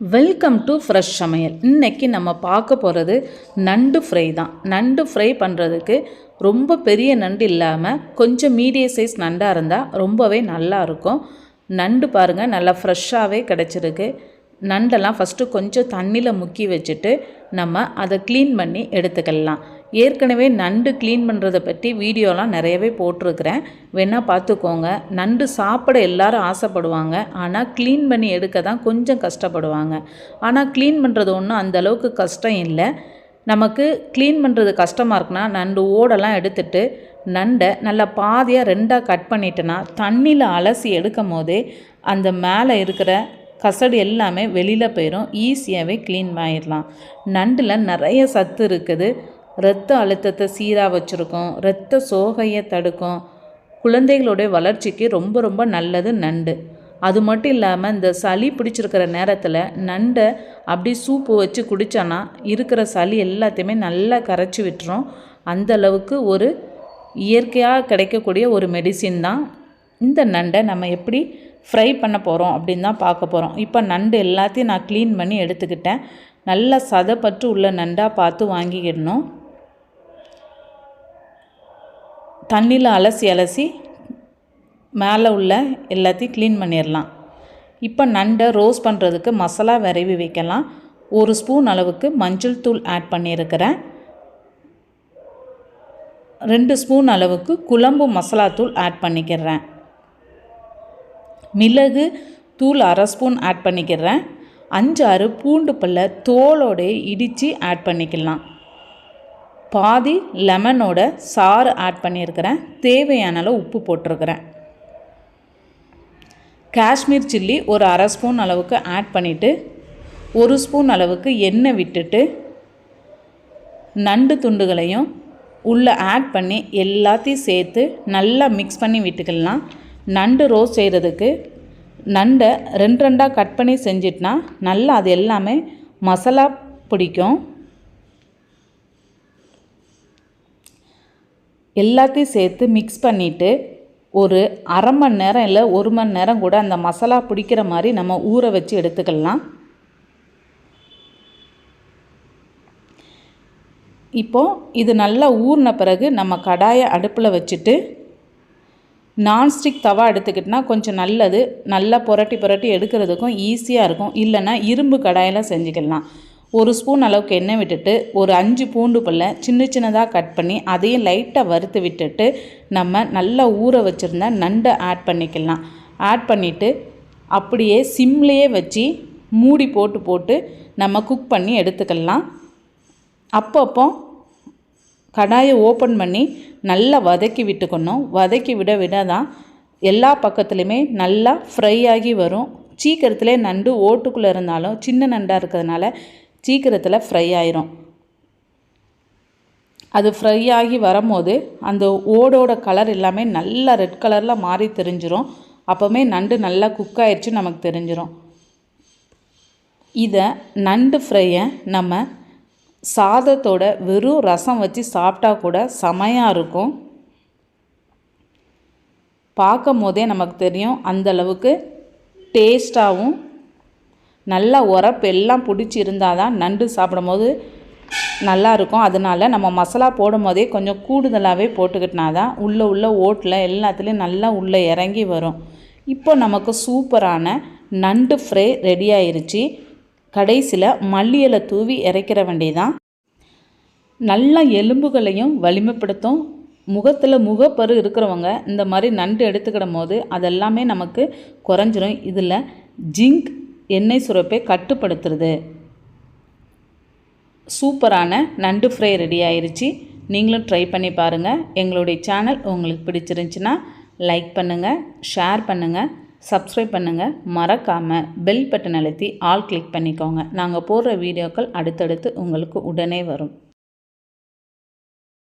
Welcome to fresh சமையல். இன்னைக்கு நம்ம பார்க்க போகிறது நண்டு ஃப்ரை தான். நண்டு ஃப்ரை பண்ணுறதுக்கு ரொம்ப பெரிய நண்டு இல்லாமல் கொஞ்சம் மீடியம் சைஸ் நண்டாக இருந்தால் ரொம்பவே நல்லா இருக்கும். நண்டு பாருங்கள் நல்லா ஃப்ரெஷ்ஷாகவே கிடச்சிருக்கு. நண்டெல்லாம் ஃபஸ்ட்டு கொஞ்சம் தண்ணியில் முக்கி வச்சுட்டு நம்ம அதை க்ளீன் பண்ணி எடுத்துக்கலாம். ஏற்கனவே நண்டு க்ளீன் பண்ணுறதை பற்றி வீடியோலாம் நிறையவே போட்டிருக்கிறேன். வேணால் பார்த்துக்கோங்க. நண்டு சாப்பிட எல்லாரும் ஆசைப்படுவாங்க. ஆனால் க்ளீன் பண்ணி எடுக்க தான் கொஞ்சம் கஷ்டப்படுவாங்க. ஆனால் க்ளீன் பண்ணுறது ஒன்றும் அந்தளவுக்கு கஷ்டம் இல்லை. நமக்கு க்ளீன் பண்ணுறது கஷ்டமாக இருக்குன்னா நண்டு ஓடெல்லாம் எடுத்துட்டு நண்டை நல்லா பாதியாக ரெண்டாக கட் பண்ணிட்டேன்னா தண்ணியில் அலசி எடுக்கும் போதே அந்த மேலே இருக்கிற கசடு எல்லாமே வெளியில் போயிடும் ஈஸியாகவே க்ளீன் பண்ணிடலாம் நண்டில் நிறைய சத்து இருக்குது. இரத்த அழுத்தத்தை சீராக வச்சுருக்கோம் இரத்த சோகையை தடுக்கும். குழந்தைகளுடைய வளர்ச்சிக்கு ரொம்ப ரொம்ப நல்லது நண்டு. அது மட்டும் இல்லாமல் இந்த சளி பிடிச்சிருக்கிற நேரத்தில் நண்டை அப்படி சூப்பு வச்சு குடித்தோன்னா இருக்கிற சளி எல்லாத்தையுமே நல்லா கரைச்சி விட்டுரும். அந்த அளவுக்கு ஒரு இயற்கையாக கிடைக்கக்கூடிய ஒரு மெடிசின் தான் இந்த நண்டை நம்ம எப்படி ஃப்ரை பண்ண போகிறோம் அப்படின்னு தான் பார்க்க போகிறோம் இப்போ நண்டு எல்லாத்தையும் நான் க்ளீன் பண்ணி எடுத்துக்கிட்டேன். நல்லா சதப்பற்று உள்ள நண்டாக பார்த்து வாங்கிக்கிடணும். தண்ணியில் அலசி அலசி மேலே உள்ள எல்லாத்தையும் க்ளீன் பண்ணிடலாம் இப்போ நண்டை ரோஸ் பண்ணுறதுக்கு மசாலா விரைவி வைக்கலாம். ஒரு ஸ்பூன் அளவுக்கு மஞ்சள் தூள் ஆட் பண்ணியிருக்கிறேன். ரெண்டு ஸ்பூன் அளவுக்கு குழம்பு மசாலா தூள் ஆட் பண்ணிக்கிறேன். மிளகு தூள் அரை ஸ்பூன் ஆட் பண்ணிக்கிறேன். அஞ்சாறு பூண்டு பல்ல தோலோட இடித்து ஆட் பண்ணிக்கலாம். பாதி லெமனோட சாறு ஆட் பண்ணியிருக்கிறேன். தேவையான அளவு உப்பு போட்டிருக்கிறேன். காஷ்மீர் சில்லி ஒரு அரை ஸ்பூன் அளவுக்கு ஆட் பண்ணிவிட்டு ஒரு ஸ்பூன் அளவுக்கு எண்ணெய் விட்டுட்டு நண்டு துண்டுகளையும் உள்ளே ஆட் பண்ணி எல்லாத்தையும் சேர்த்து நல்லா மிக்ஸ் பண்ணி விட்டுக்கலாம். நண்டு ரோஸ் செய்கிறதுக்கு நண்டை ரெண்டு ரெண்டாக கட் பண்ணி செஞ்சிட்னா நல்லா அது எல்லாமே மசாலா பிடிக்கும். எல்லாத்தையும் சேர்த்து மிக்ஸ் பண்ணிவிட்டு ஒரு அரை மணி நேரம் இல்லை ஒரு மணி நேரம் கூட அந்த மசாலா பிடிக்கிற மாதிரி நம்ம ஊற வச்சு எடுத்துக்கலாம். இப்போது இது நல்லா ஊறின பிறகு நம்ம கடாயை அடுப்பில் வச்சுட்டு நான்ஸ்டிக் தவா எடுத்துக்கிட்டோன்னா கொஞ்சம் நல்லது. நல்லா புரட்டி புரட்டி எடுக்கிறதுக்கும் ஈஸியாக இருக்கும். இல்லைன்னா இரும்பு கடாயில் செஞ்சுக்கலாம். ஒரு ஸ்பூன் அளவுக்கு எண்ணெய் விட்டுட்டு ஒரு அஞ்சு பூண்டு பல்ல சின்ன சின்னதாக கட் பண்ணி அதையும் லைட்டாக வறுத்து விட்டுட்டு நம்ம நல்லா ஊற வச்சுருந்த நண்டை ஆட் பண்ணிக்கலாம். ஆட் பண்ணிவிட்டு அப்படியே சிம்லேயே வச்சு மூடி போட்டு போட்டு நம்ம குக் பண்ணி எடுத்துக்கலாம். அப்பப்போ கடாயை ஓப்பன் பண்ணி நல்லா வதக்கி விட்டுக்கணும். வதக்கி விட விட தான் எல்லா பக்கத்துலேயுமே நல்லா ஃப்ரை ஆகி வரும். சீக்கிரத்துலேயே நண்டு ஓட்டுக்குள்ளே இருந்தாலும் சின்ன நண்டாக இருக்கிறதுனால சீக்கிரத்தில் ஃப்ரை ஆயிரும். அது ஃப்ரை ஆகி வரும்போது அந்த ஓடோட கலர் எல்லாமே நல்லா ரெட் கலரில் மாறி தெரிஞ்சிடும் அப்போவுமே நண்டு நல்லா குக் ஆயிடுச்சு நமக்கு தெரிஞ்சிடும் இதை நண்டு ஃப்ரையை நம்ம சாதத்தோட வெறும் ரசம் வச்சு சாப்பிட்டா கூட செமையாக இருக்கும். பார்க்கும் போதே நமக்கு தெரியும் அந்தளவுக்கு டேஸ்ட்டாகவும் நல்லா உரப்பு எல்லாம் பிடிச்சி இருந்தால் தான் நண்டு சாப்பிடும் போது நல்லாயிருக்கும். அதனால் நம்ம மசாலா போடும் போதே கொஞ்சம் கூடுதலாகவே போட்டுக்கிட்டனா தான் உள்ளே உள்ள ஓட்டில் எல்லாத்துலேயும் நல்லா உள்ளே இறங்கி வரும். இப்போ நமக்கு சூப்பரான நண்டு ஃப்ரை ரெடி ஆயிருச்சு. கடைசியில் மல்லியலை தூவி இறக்கிற வேண்டியதான் நல்லா எலும்புகளையும் வலிமைப்படுத்தும். முகத்தில் முகப்பரு இருக்கிறவங்க இந்த மாதிரி நண்டு எடுத்துக்கிடும் போது அதெல்லாமே நமக்கு குறைஞ்சிரும். இதில் ஜிங்க் எண்ணெய் சுரப்பை கட்டுப்படுத்துறது. சூப்பரான நண்டு ஃப்ரை ரெடி ஆயிடுச்சு நீங்களும் ட்ரை பண்ணி பாருங்கள் எங்களுடைய சேனல் உங்களுக்கு பிடிச்சிருந்துச்சின்னா லைக் பண்ணுங்கள் ஷேர் பண்ணுங்கள் சப்ஸ்கிரைப் பண்ணுங்கள் மறக்காமல் பெல் பட்டன் அழுத்தி ஆல் கிளிக் பண்ணிக்கோங்க. நாங்கள் போடுற வீடியோக்கள் அடுத்தடுத்து உங்களுக்கு உடனே வரும்.